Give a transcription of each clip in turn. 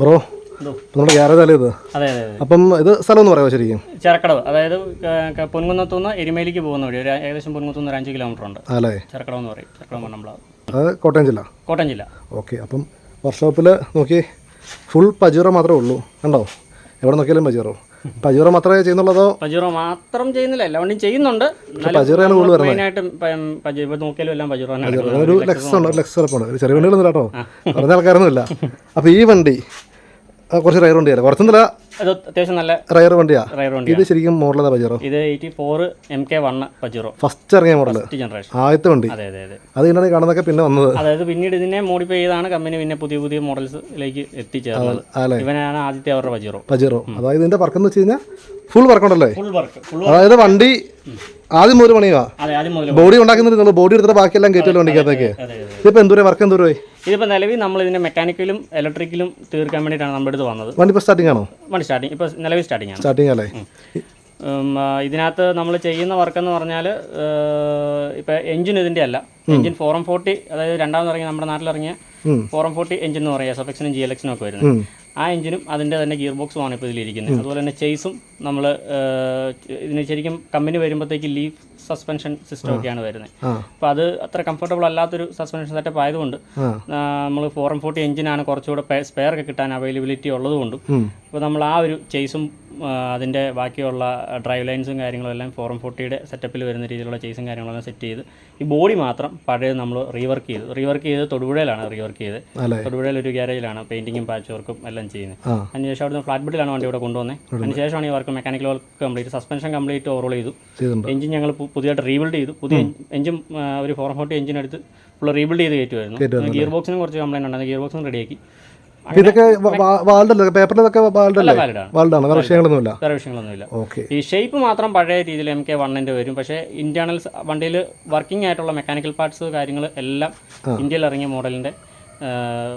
Bro? നമ്മുടെ garage അല്ലേ ഇത്? അതെ അതെ അപ്പം ഇത് സ്ഥലം എന്ന് പറയാമോ ശരിക്കും? ചെറക്കടവ് അതായത് പൊൻകുന്നത്തുനിന്ന് എരുമേലിക്ക് പോകുന്ന വഴി ഒരു ഏകദേശം പൊൻകുന്നത്തുനിന്ന് ഒരു അഞ്ച് കിലോമീറ്റർ ഉണ്ട്. അല്ലേ? ചെറക്കടവ് എന്ന് പറയും ചെറക്കടവ് മണ്ണമ്പളാവ് അത് കോട്ടയം ജില്ല? കോട്ടയം ജില്ല. ഓക്കെ അപ്പം വർക്ക്ഷോപ്പിൽ നോക്കി ഫുൾ പജീറോ മാത്രമേ ഉള്ളൂ. കണ്ടോ? എവിടെ നോക്കിയാലും പജീറോ. പജീറോ മാത്രമേ ചെയ്യുന്നുള്ളതോ? പജീറോ മാത്രം ചെയ്യുന്നില്ല. എല്ലാ വണ്ടിയും ചെയ്യുന്നുണ്ട്. പജീറോയാണ് കൂടുതൽ വരുന്നത്. നോക്കിയാലും എല്ലാം ഒരു ലെക്സ് ഉണ്ട് ഒരു ലെക്സ് കിടപ്പുണ്ട് ഒരു ചെറിയ വണ്ടികളൊന്നും കേട്ടോ. പറഞ്ഞ ആൾക്കാരൊന്നുമില്ല അപ്പോൾ ഈ വണ്ടി കുറച്ച് റയർ വണ്ടിയല്ല കുറച്ചൊന്നുമില്ല. അത് അത്യാവശ്യം നല്ല റയർ വണ്ടിയാ? റയർ വണ്ടി ഇത് ശരിക്കും മോഡലതാ പജീറോ ഇത് eighty four M K one Pajero first ഇറങ്ങിയ മോഡൽ ജനറേഷൻ ആദ്യത്തെ വണ്ടി? അതെ അതെ അതെ. അത് ഇതിനാണ് കാണുന്നതൊക്കെ പിന്നെ വന്നത്. അതായത് പിന്നീട് ഇതിനെ മോഡിഫൈ ചെയ്താണ് കമ്പനി പിന്നെ പുതിയ പുതിയ മോഡൽസിലേക്ക് എത്തിച്ചേർന്നത്. ഇവനാണ് ആദ്യത്തെ അവരുടെ പജീറോ പജീറോ അതായത് ഇതിന്റെ വർക്ക് എന്ന് വെച്ച് കഴിഞ്ഞാൽ ഫുൾ വർക്ക് ഉണ്ടല്ലേ? ഫുൾ വർക്ക് ഫുൾ അതായത് വണ്ടി ആദ്യം ഒരു മണിയാ അതെ ആദ്യം മുതൽ ബോഡി ഉണ്ടാക്കുന്നില്ല ബോഡി എടുത്തിട്ട് ബാക്കിയെല്ലാം കയറ്റുമല്ലോ വണ്ടിക്കകത്തേക്ക്. ഇതിപ്പോ എന്തോ ഇതിപ്പോൾ എന്തോരം വർക്ക് എന്തോരമായി ഇതിപ്പോൾ നിലവിൽ നമ്മൾ ഇതിന്റെ മെക്കാനിക്കലും ഇലക്ട്രിക്കലും തീർക്കാൻ വേണ്ടിയിട്ടാണ് നമ്മുടെ അടുത്ത് വന്നത്. വണ്ടി ഇപ്പോൾ സ്റ്റാർട്ടിംഗ് ആണോ? വണ്ടി സ്റ്റാർട്ടിംഗ് ഇപ്പോൾ നിലവിൽ സ്റ്റാർട്ടിംഗ് ആണ്. സ്റ്റാർട്ടിംഗ് അല്ലേ ഇതിനകത്ത് നമ്മൾ ചെയ്യുന്ന വർക്ക് എന്ന് പറഞ്ഞാൽ ഇപ്പൊ എഞ്ചിൻ ഇതിന്റെ അല്ല. എഞ്ചിൻ ഫോറം ഫോർട്ടി അതായത് രണ്ടാമത് ഇറങ്ങിയ നമ്മുടെ നാട്ടിലിറങ്ങിയ ഫോർ ഫോറം ഫോർട്ടി എഞ്ചിൻ എന്ന് പറയുക എസ് എക്സിനും ജി എൽ എക്സിനും ഒക്കെ വരുന്നത്. ആ എഞ്ചിനും അതിന്റെ തന്നെ ഗിയർ ബോക്സുമാണ് ഇപ്പോൾ ഇതിലിരിക്കുന്നത്. അതുപോലെ തന്നെ ചേസും നമ്മൾ ഇതിന് ശരിക്കും കമ്പനി വരുമ്പോഴത്തേക്ക് ലീഫ് സസ്പെൻഷൻ സിസ്റ്റം ഒക്കെയാണ് വരുന്നത്. അപ്പോൾ അത് അത്ര കംഫർട്ടബിൾ അല്ലാത്തൊരു സസ്പെൻഷൻ സെറ്റപ്പ് ആയതുകൊണ്ട് നമ്മൾ ഫോർ എം ഫോർട്ടി എഞ്ചിനാണ് കുറച്ചുകൂടെ സ്പെയർ ഒക്കെ കിട്ടാൻ അവൈലബിലിറ്റി ഉള്ളതുകൊണ്ടും അപ്പോൾ നമ്മൾ ആ ഒരു ചേസും അതിന്റെ ബാക്കിയുള്ള ഡ്രൈവ് ലൈൻസും കാര്യങ്ങളും എല്ലാം ഫോർ എം ഫോർട്ടിയുടെ സെറ്റപ്പിൽ വരുന്ന രീതിയിലുള്ള ചേസും കാര്യങ്ങളെല്ലാം സെറ്റ് ചെയ്ത് ഈ ബോഡി മാത്രം പഴയത് നമ്മൾ റീവർക്ക് ചെയ്തു. റീവർക്ക് ചെയ്ത് തൊടുപുഴയിലാണ് റീവർക്ക് ചെയ്ത് തൊടുപുഴയിൽ ഒരു ഗ്യാരേജിലാണ് പെയിന്റിങ്ങും പാച്ച് വർക്കും എല്ലാം ചെയ്യുന്നത്. അതിന് അതിനുശേഷം അവിടുന്ന് ഫ്ലാറ്റ് ബിഡിലാണ് വണ്ടി ഇവിടെ കൊണ്ടുവന്നത് അതിനുശേഷമാണ് ഈ work mechanical work complete suspension complete overall ചെയ്തു. എഞ്ചിൻ ഞങ്ങൾ പുതിയതായിട്ട് റീബിൽഡ് ചെയ്തു. പുതിയ എഞ്ചിൻ ഒരു ഫോർ ഫോർട്ടി എഞ്ചിൻ എടുത്ത് ഫുൾ റീബിൽഡ് ചെയ്ത് കയറ്റുമായിരുന്നു. ഗിയർ ബോക്സിനും കുറച്ച് കംപ്ലൈന്റ് ഉണ്ടായിരുന്നു ഗിയർ ബോക്സും റെഡിയാക്കി ഇതൊക്കെ വാൾഡല്ലേ? പേപ്പറിലൊക്കെ വാൾഡല്ലേ? വാലിഡാണ് വാൾഡാണ്. വേറെ വിഷയങ്ങളൊന്നുമില്ല. വേറെ വിഷയങ്ങളൊന്നുമില്ല. ഓക്കെ. ഈ ഷേപ്പ് മാത്രം പഴയ രീതിയിൽ എം കെ വണ്ണിന്റെ വരും. പക്ഷേ ഇന്റേണൽ വണ്ടിയിൽ വർക്കിംഗ് ആയിട്ടുള്ള മെക്കാനിക്കൽ പാർട്സ് കാര്യങ്ങൾ എല്ലാം ഇന്ത്യയിൽ ഇറങ്ങിയ മോഡലിന്റെ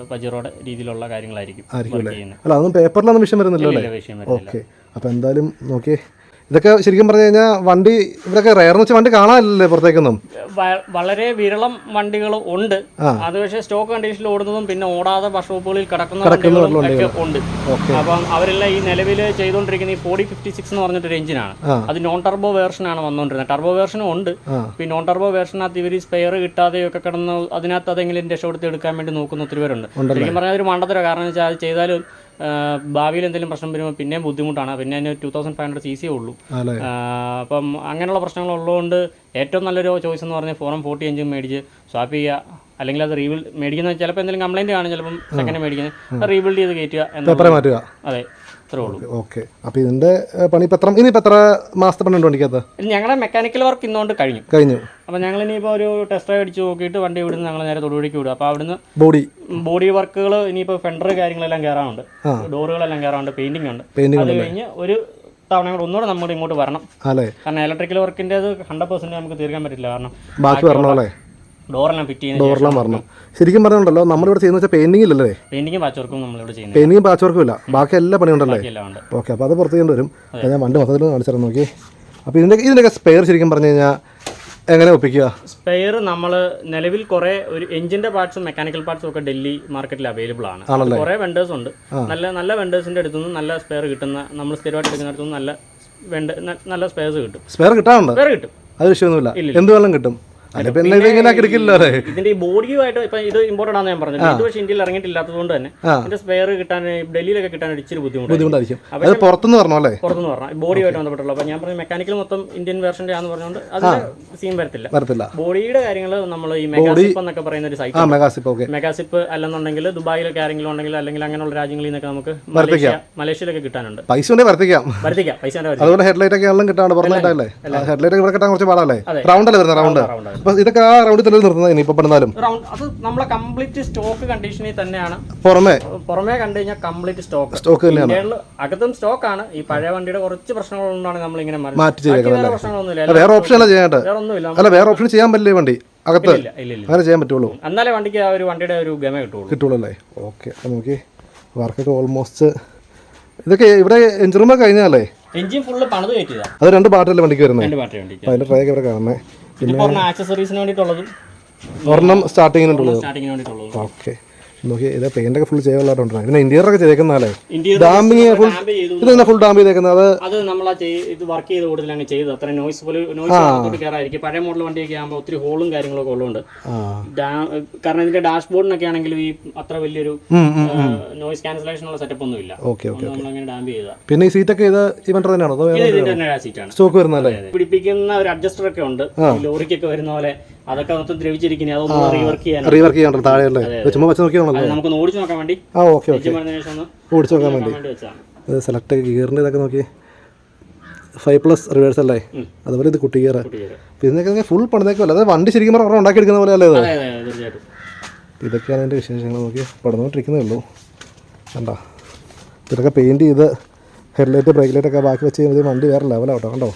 പജറോയുടെ രീതിയിലുള്ള കാര്യങ്ങളായിരിക്കും അല്ല? അതൊന്നും പേപ്പറിലൊന്നും വിഷയം വരുന്നില്ല അല്ലേ ഇല്ല, വിഷയം വരുന്നില്ല. ഓക്കെ അപ്പോൾ എന്തായാലും നോക്കിയേ. ഇതൊക്കെ ശരിക്കും പറഞ്ഞു കഴിഞ്ഞാൽ വണ്ടി ഇവിടെയൊക്കെ റയർന്ന് വെച്ചാൽ വണ്ടി കാണാനില്ലല്ലേ പുറത്തേക്കൊന്നും? വളരെ വിരളം വണ്ടികൾ ഉണ്ട്. അത് പക്ഷേ സ്റ്റോക്ക് കണ്ടീഷനിൽ ഓടുന്നതും പിന്നെ ഓടാതെ ഷോപ്പുകളിൽ കിടക്കുന്ന വണ്ടികളും ഒക്കെ ഉണ്ട്. അപ്പം അവരെല്ലാം ഈ നിലവിൽ ചെയ്തുകൊണ്ടിരിക്കുന്ന ഈ ഫോർട്ടി ഫിഫ്റ്റി സിക്സ് എന്ന് പറഞ്ഞിട്ടൊരു എഞ്ചിനാണ് അത് നോൺ ടർബോ വേർഷനാണ് വന്നുകൊണ്ടിരുന്നത് ടർബോ വേർഷനും ഉണ്ട്. ഈ നോൺ ടർബോ വേർഷനകത്ത് ഇവർ സ്പെയർ കിട്ടാതെയൊക്കെ കിടന്ന് അതിനകത്ത് അതെങ്കിലും രക്ഷപ്പെടുത്തി എടുക്കാൻ വേണ്ടി നോക്കുന്ന ഒത്തിരി പേരുണ്ട്. ശരിക്കും പറഞ്ഞാൽ ഒരു മണ്ടത്തരം. കാരണം വെച്ചാൽ അത് ചെയ്താലും ഭാവിയിൽ എന്തെങ്കിലും പ്രശ്നം വരുമ്പോൾ പിന്നെ ബുദ്ധിമുട്ടാണ്. പിന്നെ അതിന് two thousand five hundred C C ഉള്ളൂ അപ്പം അങ്ങനെയുള്ള പ്രശ്നങ്ങൾ ഉള്ളതുകൊണ്ട് ഏറ്റവും നല്ലൊരു ചോയ്സ് എന്ന് പറഞ്ഞാൽ ഫോറം ഫോർട്ടി അഞ്ചും മേടിച്ച് സ്വാപ്പ് ചെയ്യുക. അല്ലെങ്കിൽ അത് റീബിൽഡ് മേടിക്കുന്നത് ചിലപ്പോൾ എന്തെങ്കിലും കംപ്ലൈന്റ് കാണും ചിലപ്പം സെക്കൻഡ് മേടിക്കുന്നത്. റീബിൽഡ് ചെയ്ത് കയറ്റുക എന്താ അതെ. അത്രേ ഉള്ളൂ ഓക്കെ. അപ്പോൾ ഇതിന്റെ പണി ഇപ്പം എത്ര ഇനിയിപ്പോൾ എത്ര മാസത്തെ പണി ഉണ്ട് വണ്ടിക്കകത്ത് ഞങ്ങളുടെ മെക്കാനിക്കൽ വർക്ക് ഇന്നുകൊണ്ട് കഴിഞ്ഞു. കഴിഞ്ഞു. അപ്പോൾ ഞങ്ങൾ ഇനിയിപ്പോൾ ഒരു ടെസ്റ്റ് ഡ്രൈവ് അടിച്ച് നോക്കിയിട്ട് വണ്ടി ഇവിടുന്ന് ഞങ്ങൾ നേരെ തൊടുപുഴയ്ക്ക് വിടും. അപ്പോൾ അവിടുന്ന് ബോഡി ബോഡി വർക്കുകൾ ഇനിയിപ്പോൾ ഫെൻഡർ കാര്യങ്ങളെല്ലാം കയറാനുണ്ട് ഡോറുകളെല്ലാം കയറാനുണ്ട് പെയിന്റിംഗ് ഉണ്ട്. അത് കഴിഞ്ഞ് ഒരു തവണ കൂടെ ഒന്നുകൂടെ നമ്മൾ ഇങ്ങോട്ട് വരണം കാരണം ഇലക്ട്രിക്കൽ വർക്കിന്റെ അത് ഹൺഡ്രഡ് പെർസെന്റ് നമുക്ക് തീർക്കാൻ പറ്റില്ല. കാരണം ബാക്കി വരണം ഡോറെല്ലാം ഫിറ്റ് ചെയ്യുന്ന ഡോറെല്ലാം വരണം ശരിക്കും പറഞ്ഞുണ്ടല്ലോ നമ്മളിവിടെ ചെയ്യുന്ന വെച്ചാൽ പെയിന്റിംഗ് ഇല്ലല്ലേ? പെയിന്റിംഗും പാച്ച് വർക്കും നമ്മളിവിടെ ചെയ്യുന്നത് പെയിന്റിങ്ങും പാച്ച് വർക്കും ഇല്ല. ബാക്കി എല്ലാ പണിയുണ്ടല്ലേ ഉണ്ടല്ലേ? ഉണ്ട്. ഓക്കെ അപ്പോൾ അത് പുറത്ത് ചെയ്യേണ്ടി വരും. ഞാൻ വണ്ടി മൊത്തത്തിൽ കാണിച്ചിരുന്നു നോക്കി. അപ്പോൾ ഇതിന്റെ ഇതിന്റെയൊക്കെ സ്പെയർ ശരിക്കും പറഞ്ഞു കഴിഞ്ഞാൽ എങ്ങനെ ഒപ്പിക്കുക? സ്പെയർ നമ്മൾ നിലവിൽ കുറെ ഒരു എഞ്ചിന്റെ പാർട്സും മെക്കാനിക്കൽ പാർട്സും ഒക്കെ ഡൽഹി മാർക്കറ്റിൽ അവൈലബിൾ ആണ്. കുറെ വെണ്ടേഴ്സ് ഉണ്ട്. നല്ല നല്ല വെണ്ടേഴ്സിന്റെ അടുത്തു നിന്ന് നല്ല സ്പെയർ കിട്ടുന്ന നമ്മൾ സ്ഥിരമായിട്ട് എടുക്കുന്നിടത്തു നിന്ന് നല്ല നല്ല സ്പെയർസ് കിട്ടും. സ്പെയർ കിട്ടാറുണ്ട്? സ്പെയർ കിട്ടും. അത് വിഷയമൊന്നുമില്ല. എന്ത് വെള്ളം കിട്ടും. പിന്നെ ഇത് ഇങ്ങനെ കിടക്കില്ല ഇതിന്റെ ഈ ബോഡിയുമായിട്ട് ഇപ്പൊ ഇത് ഇമ്പോർട്ടന്റ് ആണെന്ന് ഞാൻ പറഞ്ഞത് ഇത് പക്ഷേ ഇന്ത്യയിൽ ഇറങ്ങിയിട്ടില്ലാത്തതുകൊണ്ട് തന്നെ ആ. ഇതിന്റെ സ്പെയർ കിട്ടാൻ ഡൽഹിയിലൊക്കെ കിട്ടാൻ ഇച്ചിരി ബുദ്ധിമുട്ടായിരിക്കും. അത് പുറത്തുനിന്ന് പറഞ്ഞോ അല്ലേ? പുറത്തുനിന്ന് പറഞ്ഞു ബോഡിയുമായിട്ട് ബന്ധപ്പെട്ടുള്ള അപ്പൊ ഞാൻ പറഞ്ഞ മെക്കാനിക്കൽ മൊത്തം ഇന്ത്യൻ വേർഷന്റെ ആണെന്ന് പറഞ്ഞുകൊണ്ട് അതിന് സീൻ വരത്തില്ല. വരത്തില്ല. ബോഡിയുടെ കാര്യങ്ങൾ നമ്മൾ ഈ മെഗാസിപ്പ് എന്നൊക്കെ പറയുന്ന ഒരു സൈറ്റ് മെഗാസിപ്പ് ഓക്കെ. മെഗാസിപ്പ് അല്ലെന്നുണ്ടെങ്കിൽ ദുബായിലൊക്കെ ആരെങ്കിലും ഉണ്ടെങ്കിൽ അല്ലെങ്കിൽ അങ്ങനെയുള്ള രാജ്യങ്ങളിൽ നിന്നൊക്കെ നമുക്ക് മലേഷ്യ മലേഷ്യയിലൊക്കെ കിട്ടാനുണ്ട്. പൈസ ഉണ്ടെങ്കിൽ വർത്തിക്കാം വരുത്തിക്കാം. പൈസ അതുകൊണ്ട് ഹെഡ്ലൈറ്റ് ഒക്കെ ആണെങ്കിലും കിട്ടാണ്ട് പുറത്തായിട്ടല്ലേ ഹെഡ്ലൈറ്റ് ഒക്കെ ഇവിടെ കിട്ടാൻ കുറച്ച് പാടല്ലേ? റൗണ്ട് അല്ലേ വരുന്നത്? റൗണ്ട് റൗണ്ട് ഇതൊക്കെ ആ റൗണ്ടിൽ തന്നെ നിർത്തുന്നത് ഇനി ഇപ്പൊ പെടുന്നാലും. റൗണ്ട് അത് നമ്മളെ കംപ്ലീറ്റ് സ്റ്റോക്ക് കണ്ടീഷനിൽ തന്നെയാണ്. പുറമേ? പുറമേ കണ്ടു കഴിഞ്ഞാൽ കംപ്ലീറ്റ് സ്റ്റോക്ക് സ്റ്റോക്ക് തന്നെയാണ്. ഇന്ത്യയിൽ അകത്തും സ്റ്റോക്കാണ് ഈ പഴയ വണ്ടിയുടെ കുറച്ച് പ്രശ്നങ്ങളുകൊണ്ടാണ് നമ്മൾ ഇങ്ങനെ മാറ്റി ചെയ്തേക്കുന്നത് പ്രശ്നങ്ങളൊന്നുമില്ല. വേറെ ഓപ്ഷൻ അല്ല ചെയ്യാണ്ട് വേറെ ഒന്നുമില്ല. അല്ല വേറെ ഓപ്ഷൻ ചെയ്യാൻ പറ്റില്ലേ വണ്ടി? അകത്ത്? അങ്ങനെ ചെയ്യാൻ പറ്റുള്ളൂ. എന്നാലേ വണ്ടിക്ക് ആ ഒരു വണ്ടിയുടെ ഒരു ഗമ കിട്ടുള്ളൂ. കിട്ടുള്ളൂ അല്ലേ? ഓക്കെ നോക്കി. വർക്കൊക്കെ ഓൾമോസ്റ്റ് ഇതൊക്കെ ഇവിടെ എഞ്ചിൻ റൂമൊക്കെ കഴിഞ്ഞാലേ എഞ്ചിൻ ഫുള്ള് പണിത് കയറ്റിയതാ. അത് രണ്ട് പാട്ടല്ലേ വണ്ടിക്ക് വരുന്നത് അതിന്റെ ഒക്കെ ഇവിടെ കാണുന്നത് പറഞ്ഞ ആക്സസറീസിന് വേണ്ടിയിട്ടുള്ളതും? ഒരെണ്ണം സ്റ്റാർട്ടിങ്ങിനുള്ളത് സ്റ്റാർട്ടിങ്ങിന് വേണ്ടിയിട്ടുള്ളതും. ഓക്കെ നോക്കി ഇത് പെയിന്റൊക്കെ ഫുൾ ചെയ്യാനുള്ളതായിട്ടുണ്ട് പിന്നെ ഇന്റീരിയറൊക്കെ ചെയ്തേക്കുന്നതല്ലേ? ഡാമിങ് ഫുൾ ഇത് തന്നെ ഫുൾ ഡാമ്പ് ചെയ്തേക്കുന്നത്? അത് നമ്മൾ ഇത് വർക്ക് ചെയ്ത് കൂടുതൽ അങ്ങ് ചെയ്തു അത്ര നോയ്സ് പോലെ നോയ്സ് കയറായിരിക്കും പഴയ മോഡൽ വണ്ടിയൊക്കെ ആകുമ്പോൾ ഒത്തിരി ഹോളും കാര്യങ്ങളൊക്കെ ഉള്ളതുകൊണ്ട്. കാരണം ഇതിന്റെ ഡാഷ്ബോർഡിനൊക്കെ ആണെങ്കിലും ഈ അത്ര വലിയൊരു. നോയ്സ് ക്യാൻസലേഷൻ ഉള്ള സെറ്റപ്പ് ഒന്നും ഇല്ല. അങ്ങനെ ഡാമ്പ് ചെയ്താ പിന്നെ ഈ സീറ്റൊക്കെ ഇത് വണ്ടി തന്നെയാണോ? സ്റ്റോക്ക് വരുന്നതല്ലേ? പിടിപ്പിക്കുന്ന ഒരു അഡ്ജസ്റ്റർ ഒക്കെ ഉണ്ട്. ലോറിക്കൊക്കെ വരുന്ന പോലെ അതൊക്കെ മൊത്തം ദ്രവിച്ചിരിക്കുന്നത് അതൊന്ന് റീവർക്ക് ചെയ്യാൻ റീവർക്ക് ചെയ്യാണ്ടല്ലോ താഴെയല്ലേ ചുമ്മാ വെച്ച് നോക്കിയാണല്ലോ നമുക്ക് ഓടിച്ചു നോക്കാൻ വേണ്ടി. ആ ഓക്കെ ഓക്കെ. ഓടിച്ചു നോക്കാൻ വേണ്ടി. സെലക്ട് ഗിയറിന്റെ ഇതൊക്കെ നോക്കി. ഫൈവ് പ്ലസ് റിവേഴ്സ് അല്ലേ. അതുപോലെ ഇത് കുട്ടി ഗിയർ ഇതിനൊക്കെ ഫുൾ പണിതേക്കല്ല അതായത് വണ്ടി ശരിക്കും പറഞ്ഞാൽ ഉണ്ടാക്കിയെടുക്കുന്ന പോലെ അല്ലേ ഇതൊക്കെയാണ് എന്റെ വിശേഷങ്ങൾ നോക്കി പടന്നുകൊണ്ടിരിക്കുന്നേ ഉള്ളൂ. കണ്ടോ? ഇതൊക്കെ പെയിന്റ് ചെയ്ത് ഹെഡ്ലൈറ്റ് ബ്രേക്ക് ലൈറ്റ് ഒക്കെ ബാക്കി വെച്ച് കഴിഞ്ഞാൽ വണ്ടി വേറെ ലെവലാണ് കേട്ടോ കണ്ടോ?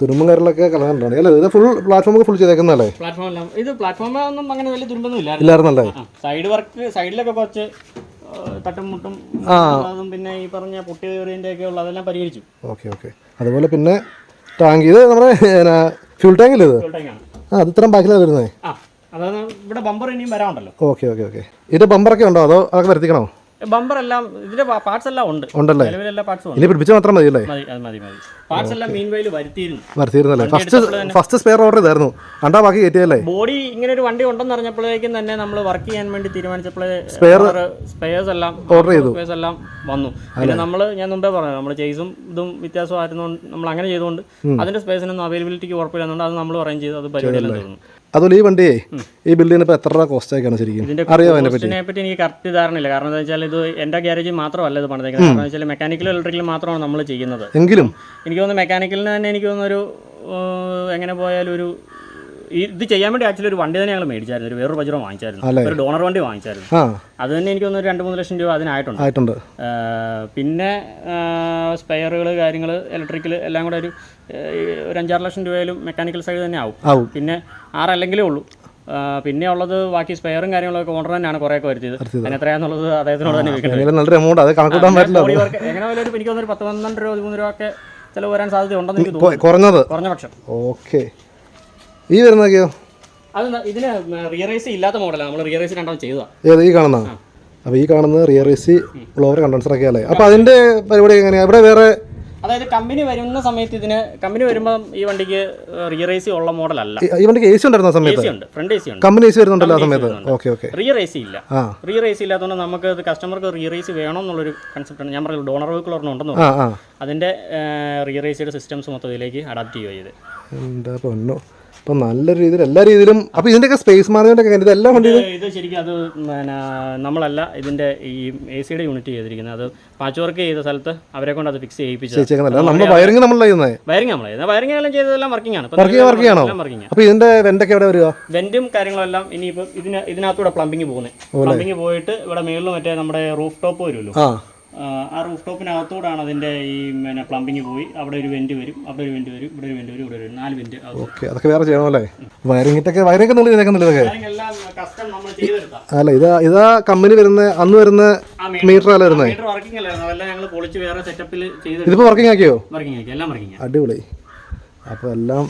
തുരുമ്പും കാര്യങ്ങളൊക്കെ കളയാനുണ്ട് അല്ലേ ഇത് ഫുൾ പ്ലാറ്റ്ഫോം ഫുൾ ചെയ്തേക്കുന്നല്ലേ പ്ലാറ്റ്ഫോം എല്ലാം ഇത് പ്ലാറ്റ്ഫോം ഒന്നും അങ്ങനെ വലിയ തുരുമ്പൊന്നും ഇല്ലായിരുന്നു. ഇല്ലായിരുന്നല്ലേ? സൈഡ് വർക്ക് സൈഡിലൊക്കെ കുറച്ച് തട്ടും മുട്ടും അതും പിന്നെ ഈ പറഞ്ഞ പൊട്ടി കയറിയതിന്റെ ഒക്കെ ഉള്ള അതെല്ലാം പരിഹരിച്ചു. Okay okay. അതുപോലെ പിന്നെ ടാങ്ക് ഇത് നമ്മുടെ ഫ്യൂൾ ടാങ്കില്ലേ ഇത്? ആ അത് ഇത്രയും ബാക്കിലാണ് വരുന്നത് അതാണ് ഇവിടെ ബമ്പർ ഇനിയും വരാനുണ്ടല്ലോ. Okay okay okay. ഇതിന്റെ ബമ്പറൊക്കെ ഉണ്ടോ? അതോ അതൊക്കെ വരുത്തിക്കണോ? ബമ്പർ എല്ലാം ഇതിന്റെ പാർട്സ് എല്ലാം ഉണ്ട്. ഉണ്ടല്ലേ? നിലവിൽ പാർട്സ് ഉണ്ട്. ഇനി പിടിപ്പിച്ചാൽ മാത്രം മതിയല്ലേ? മതി അത് മതി മതി. പാർട്സ് എല്ലാം മീൻ വൈൽ വരുത്തിയിരുന്നു. വരുത്തിയിരുന്നല്ലേ? ഫസ്റ്റ് ഫസ്റ്റ് സ്പെയർ ഓർഡർ ചെയ്തായിരുന്നു രണ്ടാ ബാക്കി കയറ്റിയല്ലേ? ബോഡി ഇങ്ങനെ ഒരു വണ്ടി ഉണ്ടെന്ന് അറിഞ്ഞപ്പോഴേക്കും തന്നെ നമ്മൾ വർക്ക് ചെയ്യാൻ വേണ്ടി തീരുമാനിച്ചപ്പോൾ സ്പെയർസ് എല്ലാം ഓർഡർ ചെയ്തു. സ്പെയർസ് എല്ലാം വന്നു. പിന്നെ നമ്മൾ ഞാൻ മുമ്പേ പറഞ്ഞു നമ്മൾ ചേസും ഇതും വ്യത്യാസമായിരുന്നുകൊണ്ട് നമ്മൾ അങ്ങനെ ചെയ്തുകൊണ്ട് അതിന്റെ സ്പേസിനൊന്നും അവൈലബിലിറ്റിക്ക് ഉറപ്പില്ലാന്നുണ്ട് അത് നമ്മൾ അറേഞ്ച് ചെയ്ത് അത് പരിപാടിയെല്ലാം തീർന്നു. അതുപോലെ ഈ വണ്ടിയെ ഈ ബിൽഡിന് ഇപ്പോൾ എത്ര രൂപ കോസ്റ്റ് ആയിക്കാണ് ശരിക്കും? അറിയാമോ അതിനെ പറ്റി പറ്റി എനിക്ക് കറക്റ്റ് ധാരണയില്ല. കാരണം എന്താ വെച്ചാൽ ഇത് എന്റെ ഗ്യാരേജ് മാത്രമല്ല ഇത് പണിതേക്കുന്നത്. കാരണം വെച്ചാൽ മെക്കാനിക്കലും ഇലക്ട്രിക്കലും മാത്രമാണ് നമ്മൾ ചെയ്യുന്നത്. എങ്കിലും? എനിക്ക് തോന്നുന്നു മെക്കാനിക്കലിന് തന്നെ എനിക്ക് തോന്നുന്നു ഒരു എങ്ങനെ പോയാലും ഒരു ഇത് ചെയ്യാൻ വേണ്ടി ആക്ച്വലി ഒരു വണ്ടി തന്നെ ഞങ്ങൾ മേടിച്ചായിരുന്നു. ഒരു വേറൊരു പജറോ വാങ്ങിച്ചായിരുന്നു. ഒരു ഡോണർ വണ്ടി വാങ്ങിച്ചായിരുന്നു. അത് തന്നെ എനിക്ക് തോന്നുന്നു രണ്ട് മൂന്ന് ലക്ഷം രൂപ അതിനായിട്ടുണ്ട്. ആയിട്ടുണ്ട്. പിന്നെ സ്പെയറുകൾ കാര്യങ്ങൾ ഇലക്ട്രിക്കൽ എല്ലാം കൂടെ ഒരു ഒരു അഞ്ചാറ് ലക്ഷം രൂപയിലും മെക്കാനിക്കൽ സൈഡ് തന്നെ ആവും. ആവും. പിന്നെ ആറല്ലെങ്കിലേ ഉള്ളൂ. പിന്നെ ഉള്ളത് ബാക്കി സ്പെയറും കാര്യങ്ങളൊക്കെ ഓണർ തന്നെയാണ് കുറെ ഒക്കെ വരുത്തിയത്. എത്രയാന്നുള്ളത് അദ്ദേഹത്തിനോട് തന്നെ നല്ലൊരു എമൗണ്ട് അത് കണക്കൂട്ടാൻ പറ്റില്ല എങ്ങനെ പോലും എനിക്ക് തോന്നുന്നു ഒരു പത്ത് പന്ത്രണ്ട് രൂപ പതിമൂന്ന് രൂപ ഒക്കെ ചിലവ് വരാൻ സാധ്യത ഉണ്ടെന്ന് എനിക്ക് തോന്നുന്നു. കുറഞ്ഞത്? കുറഞ്ഞ പക്ഷം. ഓക്കെ. ഈ വരുന്നതൊക്കെയോ? അത് ഇതിന് റിയറൈസ് ഇല്ലാത്ത മോഡലാണ് നമ്മൾ റിയറൈസ് രണ്ടാമത് ചെയ്തതാണ് ഈ കാണുന്ന? അപ്പോൾ ഈ കാണുന്നത് rear A C blower condenser ഒക്കെ അല്ലേ അപ്പോൾ അതിന്റെ പരിപാടി എങ്ങനെയാണ് ഇവിടെ വേറെ അതായത് കമ്പനി വരുന്ന സമയത്ത് ഇതിന് കമ്പനി വരുമ്പോൾ ഈ വണ്ടിക്ക് റിയർ എ സി ഉള്ള മോഡൽ അല്ല. ഈ വണ്ടിക്ക് എ സി ഉണ്ടായിരുന്ന സമയത്ത്? ഉണ്ട്. ഫ്രണ്ട് എ സി ഉണ്ട്. കമ്പനി എ സി വരുന്നുണ്ടല്ലോ ആ സമയത്ത്. Okay okay. Rear A C ഇല്ല. റിയർ എ സി ഇല്ലാത്തതുകൊണ്ട് നമുക്ക് കസ്റ്റമർക്ക് റിയർ എ സി വേണം എന്നുള്ളൊരു ആണ്. ഞാൻ പറഞ്ഞു ഡോണർ വെഹിക്കിൾ ഒരെണ്ണം ഉണ്ടെന്ന് അതിന്റെ റിയർ എ സിയുടെ സിസ്റ്റംസ് മൊത്തം ഇതിലേക്ക് അഡാപ്റ്റ് ചെയ്യുക ചെയ്ത് എന്താ പൊന്നോ. അപ്പം നല്ല രീതിയിൽ എല്ലാ രീതിയിലും അപ്പോൾ ഇതിന്റെയൊക്കെ സ്പേസ് മാനേജ്മെന്റ് ഒക്കെ എല്ലാ വണ്ടി ഇത് ശരിക്കും അത് നമ്മളല്ല ഇതിന്റെ ഈ എ സിയുടെ യൂണിറ്റ് ചെയ്തിരിക്കുന്നത്. അത് പാച്ച് വർക്ക് ചെയ്ത സ്ഥലത്ത് അവരെ കൊണ്ട് അത് ഫിക്സ് ചെയ്യിപ്പിച്ചത് വയറിംഗ് നമ്മൾ വയറിംഗ് നമ്മൾ വയറിംഗ് എല്ലാം ചെയ്തതെല്ലാം വർക്കിംഗ് ആണ്. വർക്കിംഗ് വർക്കിംഗ് ആണോ? ഇതിന്റെ വെന്റൊക്കെ എവിടെ വരിക? വെന്റും കാര്യങ്ങളെല്ലാം ഇനിയിപ്പോൾ ഇതിന് ഇതിനകത്തൂടെ പ്ലംബിംഗ് പോകുന്നത്. പ്ലംബിംഗ് പോയിട്ട് ഇവിടെ മേളിൽ മറ്റേ നമ്മുടെ റൂഫ് ടോപ്പ് വരുമല്ലോ ആ റൂഫ് ടോപ്പിനകത്തോടാണ് അതിന്റെ ഈ പിന്നെ പ്ലംബിങ് പോയി. അവിടെ ഒരു വെന്റ് വരും അവിടെ ഒരു വെന്റ് വരും ഇവിടെ ഒരു വെന്റ് വരും ഇവിടെ ഒരു നാല് വെന്റ് ഓക്കെ അതൊക്കെ വേറെ ചെയ്യണമല്ലേ വയറിങ്ങിട്ടൊക്കെ വയറിങ്ങൊക്കെ നിങ്ങൾ ചെയ്തേക്കുന്നില്ല ഇതൊക്കെ? എല്ലാം കസ്റ്റം നമ്മൾ ചെയ്തെടുത്താം. അല്ല ഇതാ ഇതാ കമ്പനി വരുന്ന അന്ന് വരുന്ന മീറ്റർ അല്ല വരുന്നത് മീറ്റർ വർക്കിംഗ് അല്ലായിരുന്നു. അതെല്ലാം ഞങ്ങൾ പൊളിച്ച് വേറെ സെറ്റപ്പിൽ ചെയ്ത് ഇതിപ്പോൾ വർക്കിംഗ് ആക്കിയോ? വർക്കിംഗ് ആക്കി എല്ലാം വർക്കിംഗ് അടിപൊളി. അപ്പോൾ എല്ലാം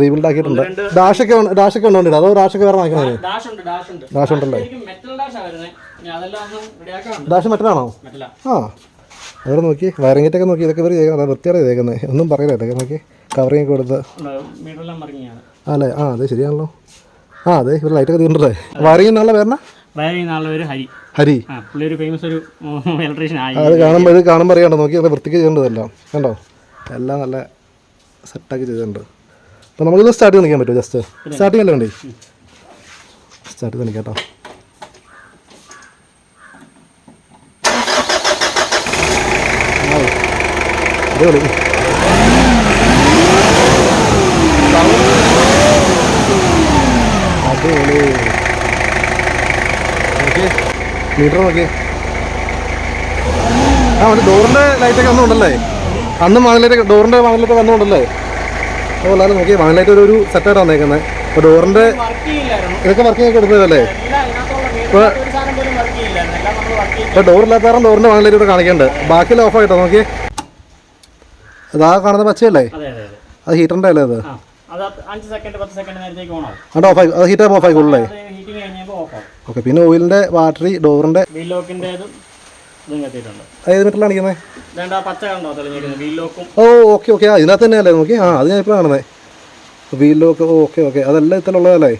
റീബിൽഡ് ആക്കിയിട്ടുണ്ട് ഡാഷൊക്കെ ഡാഷൊക്കെ ഉണ്ടോ അതോ ഡാഷൊക്കെ വേറെ വാങ്ങിക്കണേ ഡാഷ് ഉണ്ട് ഡാഷ് ഉണ്ട്. ഡാഷ് ഉണ്ടല്ലേ? ഡാഷാ വരുന്നത് ഇനി അതെല്ലാം ഡാഷ് മറ്റന്നാണോ മെറ്റലാ ആ. അവിടെ നോക്കി. ഒക്കെ നോക്കി. ഇതൊക്കെ ഇവർ ചെയ്യുന്നത് വൃത്തിയാണ് ചെയ്തേക്കുന്നത് ഒന്നും പറയില്ല. ഇതൊക്കെ നോക്കി. കവറിങ് കൊടുത്ത്. അല്ലെ ആ അതെ ശരിയാണല്ലോ. ആ അതെ ഇവർ ലൈറ്റൊക്കെ നാളെ വരണ? വയറിംഗ് നല്ല ഒരു ഹരി. ഹരി? ഫേമസ് ഒരു ഇലക്ട്രീഷ്യൻ അത് കാണുമ്പോൾ ഇത് കാണുമ്പോൾ അറിയാണ്ടോ നോക്കി അത് വൃത്തിക്ക് ചെയ്യേണ്ടതെല്ലാം കണ്ടോ? എല്ലാം നല്ല സെറ്റാക്കി ചെയ്തിട്ടുണ്ട്. അപ്പോൾ നമുക്കിത് സ്റ്റാർട്ട് ചെയ്ത് നിൽക്കാൻ പറ്റുമോ? ജസ്റ്റ് സ്റ്റാർട്ട് ചെയ്യാൻ വേണ്ടി സ്റ്റാർട്ട് ചെയ്ത് നിൽക്കാം കേട്ടോ. അടിപൊളി. മീറ്റർ നോക്കി ആ മറ്റേ ഡോറിന്റെ ലൈറ്റൊക്കെ വന്നുകൊണ്ടല്ലേ? അന്ന് വാങ്ങലൈറ്റ് ഡോറിന്റെ വാങ്ങലൈറ്റ് വന്നുകൊണ്ടല്ലേ അതുപോലെ അത് നോക്കി വാങ്ങലൈറ്റ് ഒരു ഒരു സെറ്റായിട്ട് വന്നേക്കുന്നത് അപ്പോൾ ഡോറിന്റെ വർക്ക് ഇതൊക്കെ വർക്കിംഗ് ഒക്കെ കൊടുത്തതല്ലേ ഇപ്പൊ വർക്ക് വർക്ക് ഇപ്പോൾ ഡോറില്ലാത്ത കാരണം ഡോറിന്റെ വാങ്ങലൈറ്റ് ഇവിടെ കാണിക്കുന്നുണ്ട് ബാക്കിയെല്ലാം ഓഫ് ആയിട്ടോ? നോക്കി. അതാ കാണുന്ന പച്ചയല്ലേ? അതെ ഹീറ്ററിന്റെ അല്ലേ അത്? അത് ഓഫ് ആയി അത് ഹീറ്റർ ഓഫ് ആയിക്കോളേ ഓക്കെ പിന്നെ ഓയിലിന്റെ ബാറ്ററി ഡോറിന്റെ ഏത് വീൽ ലോക്കും ഓ ഓക്കെ ഓക്കെ. ആ ഇതിനകത്ത് തന്നെയല്ലേ നോക്കി ആ അത് ഞാൻ ഇപ്പോൾ കാണുന്നത് വീലിലൊക്കെ ഓക്കെ ഓക്കെ. അതെല്ലാം ഇതിലുള്ളതല്ലേ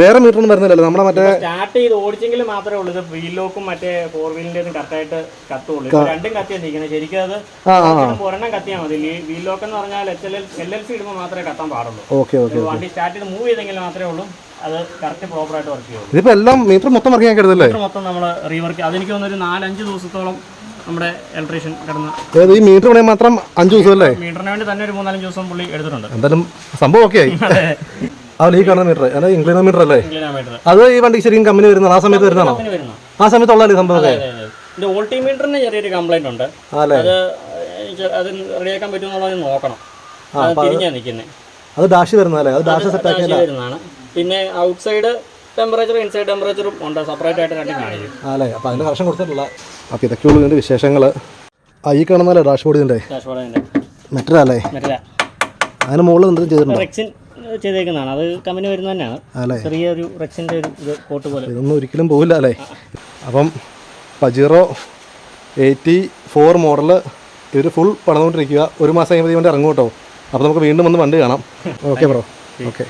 വേറെ മീറ്റർ ഒന്നും വരുന്നില്ലല്ലോ. നമ്മളെ മറ്റേ സ്റ്റാർട്ട് ചെയ്ത് ഓടിച്ചെങ്കിൽ മാത്രമേ ഉള്ളൂ. ഇത് വീൽ ലോക്കും മറ്റേ ഫോർ വീലിന്റെതും കറക്റ്റായിട്ട് കത്തുള്ളൂ. രണ്ടും കത്തിയാണ് നിൽക്കുന്നത് ശരിക്കും അത് ഒരെണ്ണം കത്തിയാൽ മതി. വീൽ ലോക്ക് എന്ന് പറഞ്ഞാൽ എൽ എൽ സി ഇടുമ്പോൾ മാത്രമേ കത്താൻ പാടുള്ളൂ. ഓക്കെ ഓക്കെ വണ്ടി സ്റ്റാർട്ട് ചെയ്ത് മൂവ് ചെയ്തെങ്കിൽ മാത്രമേ ഉള്ളൂ. അത് കറക്റ്റ് പ്രോപ്പറായിട്ട് വർക്ക് ചെയ്യും ഇതിപ്പോൾ എല്ലാം മീറ്റർ മൊത്തം വർക്ക് ചെയ്യാൻ ഇത് മൊത്തം നമ്മൾ റീവർക്ക് അതെനിക്ക് തോന്നുന്നു ഒരു നാലഞ്ച് ദിവസത്തോളം നമ്മുടെ ഇലക്ട്രീഷ്യൻ കിടന്ന് അതായത് ഈ മീറ്റർ പണിയാൻ മാത്രം അഞ്ച് ദിവസം അല്ലേ മീറ്ററിന് വേണ്ടി തന്നെ ഒരു മൂന്നാലഞ്ച് ദിവസം പുള്ളി എടുത്തിട്ടുണ്ട്. എന്തായാലും സംഭവം ഓക്കെ ആയി. അത്. ഈ കാണുന്ന മീറ്റർ അതായത് ഇംഗ്ലീനോ മീറ്റർ അല്ലേ? അത് ഈ വണ്ടി ശരിക്കും കമ്പനി വരുന്നത്? ആ സമയത്ത് വരുന്നതാണോ? ആ സമയത്ത് സമയത്തുള്ളതല്ലേ സംഭവം ഇതിന്റെ ഓൾട്ടിമീറ്ററിന് ചെറിയൊരു കംപ്ലൈന്റ് ഉണ്ട്. അത് അത് റെഡിയാക്കാൻ പറ്റുമെന്നുള്ളത് നോക്കണം. അത് തിരിഞ്ഞാ നിൽക്കുന്നത് അത് ഡാഷ് വരുന്നതല്ലേ? അത് ഡാഷ് സെറ്റ് ആക്കിയല്ല വരുന്നതാണ്. പിന്നെ ഔട്ട്സൈഡ് ടെമ്പറേച്ചർ ഇൻസൈഡ് ടെമ്പറേച്ചറും ഉണ്ട്. സെപ്പറേറ്റ് ആയിട്ട് രണ്ടും കാണിക്കും. അല്ലേ അപ്പോൾ അതിന്റെ കറക്ഷൻ കൊടുത്തിട്ടില്ല അപ്പോൾ ഇതൊക്കെയുള്ളൂ ഇതിന്റെ വിശേഷങ്ങൾ ആ ഈ കാണുന്നല്ലേ ഡാഷ്ബോർഡ് ബോർഡ് ഡാഷ്ബോർഡ് മെറ്റലല്ലേ മറ്റേ അതിന് മുകളിൽ എന്തെങ്കിലും ചെയ്തിട്ടുണ്ടോ? റെക്സിൻ ചെയ്തേക്കുന്നതാണ്. അത് കമ്പനി വരുന്ന തന്നെയാണ്. ചെറിയൊരു റെക്സിന്റെ ഒരു ഇത് കോട്ട് പോലെ. ഇതൊന്നും ഒരിക്കലും പോവില്ല അല്ലേ? അപ്പം പജീറോ എയ്റ്റി ഫോർ മോഡൽ ഇവർ ഫുൾ പണിതുകൊണ്ടിരിക്കുക. ഒരു മാസം കഴിയുമ്പോൾ ഇവന്റെ ഇറങ്ങും കേട്ടോ. അപ്പോൾ നമുക്ക് വീണ്ടും ഒന്ന് വണ്ടി കാണാം. Okay bro okay